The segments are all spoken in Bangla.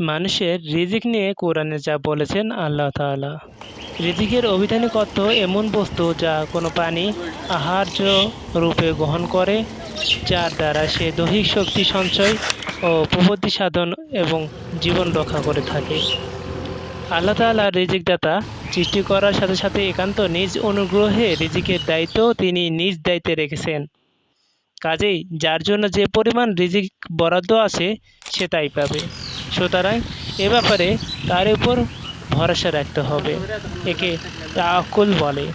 মানুষের রিজিক নিয়ে কোরআনে যা বলেছেন আল্লাহ তাআলা। রিজিকের অভিধানিক অর্থ এমন বস্তু যা কোনো প্রাণী আহার্য রূপে গ্রহণ করে, যার দ্বারা সে দৈহিক শক্তি সঞ্চয় ও প্রবৃদ্ধি সাধন এবং জীবন রক্ষা করে থাকে। আল্লাহ তাআলা রিজিক দাতা সৃষ্টি করার সাথে সাথে একান্ত নিজ অনুগ্রহে রিজিকের দায়িত্ব তিনি নিজ দায়িত্বে রেখেছেন। কাজেই যার জন্য যে পরিমাণ রিজিক বরাদ্দ আছে, সে তাই পাবে। সুতরাং এ ব্যাপারে তার উপর ভরসা রাখতে হবে। একে তাকুল বলে।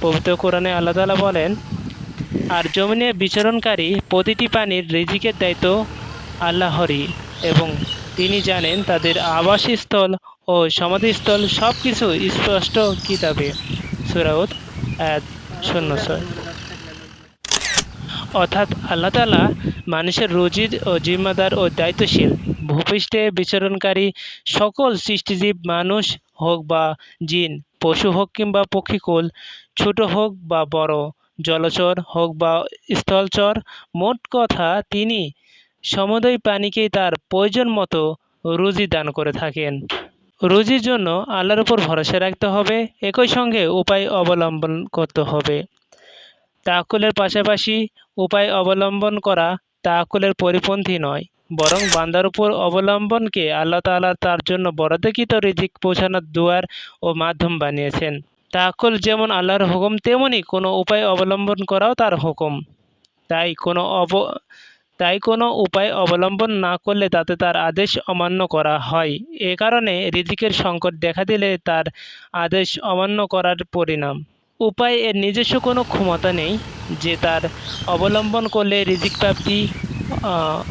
পবিত্র কোরআনে আল্লাহ তালা বলেন, আর জমিনে বিচরণকারী প্রতিটি প্রাণীর রিজিকের দায়িত্ব আল্লাহরই এবং তিনি জানেন তাদের আবাসস্থল ও সমাধিস্থল সব কিছু স্পষ্ট কিতাবে। সুরাউত এক শূন্য ছয়। অর্থাৎ আল্লাহ তালা মানুষের রুজির ও জিম্মাদার ও দায়িত্বশীল। ভূপৃষ্ঠে বিচরণকারী সকল সৃষ্টিজীব মানুষ হোক বা জিন, পশু হোক কিংবা পক্ষীকুল, ছোট হোক বা বড়, জলচর হোক বা স্থলচর, মোট কথা তিনি সমুদয় প্রাণীকেই তার প্রয়োজন মতো রুজি দান করে থাকেন। রুজির জন্য আল্লাহর উপর ভরসা রাখতে হবে, একই সঙ্গে উপায় অবলম্বন করতে হবে। তাকুলের পাশাপাশি উপায় অবলম্বন করা তাকুলের পরিপন্থী নয়, বরং বান্দার উপর অবলম্বনকে আল্লাহ তাআলা তার জন্য বরাদ্দকৃত রিজিক পৌঁছানোর দুয়ার ও মাধ্যম বানিয়েছেন। তাকুল যেমন আল্লাহর হুকুম, তেমনি কোনো উপায় অবলম্বন করাও তার হুকুম। তাই কোনো অব, তাই কোনো উপায় অবলম্বন না করলে তাতে তার আদেশ অমান্য করা হয়। এ কারণে রিজিকের সংকট দেখা দিলে তার আদেশ অমান্য করার পরিণাম। উপায় এর নিজস্ব কোনো ক্ষমতা নেই। যে তার অবলম্বন করলে রিজিক প্রাপ্তি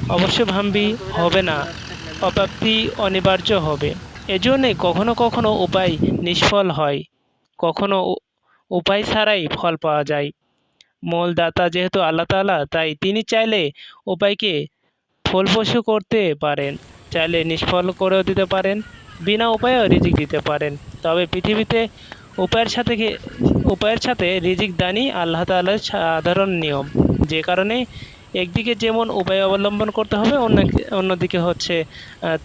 অবশ্যভাম্বী হবে না, অপ্রাপ্তি অনিবার্য হবে। এজন্যে কখনো কখনো উপায় নিষ্ফল হয়। কখনো উপায় ছাড়াই ফল পাওয়া যায়। মূল দাতা যেহেতু আল্লাহ তাআলা, তাই তিনি চাইলে উপায়কে ফলপ্রসূ করতে পারেন, চাইলে নিষ্ফল করেও দিতে পারেন, বিনা উপায়েও রিজিক দিতে পারেন। তবে পৃথিবীতে উপায়ের সাথে উপায়ের সাথে রিজিক দানই আল্লাহ তালের সাধারণ নিয়ম। যে কারণে একদিকে যেমন উপায় অবলম্বন করতে হবে অন্য অন্যদিকে হচ্ছে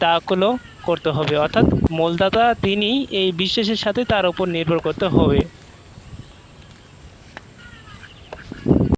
তাকুলো করতে হবে। অর্থাৎ মূলদাতা তিনি এই বিশ্বাসের সাথে তার উপর নির্ভর করতে হবে।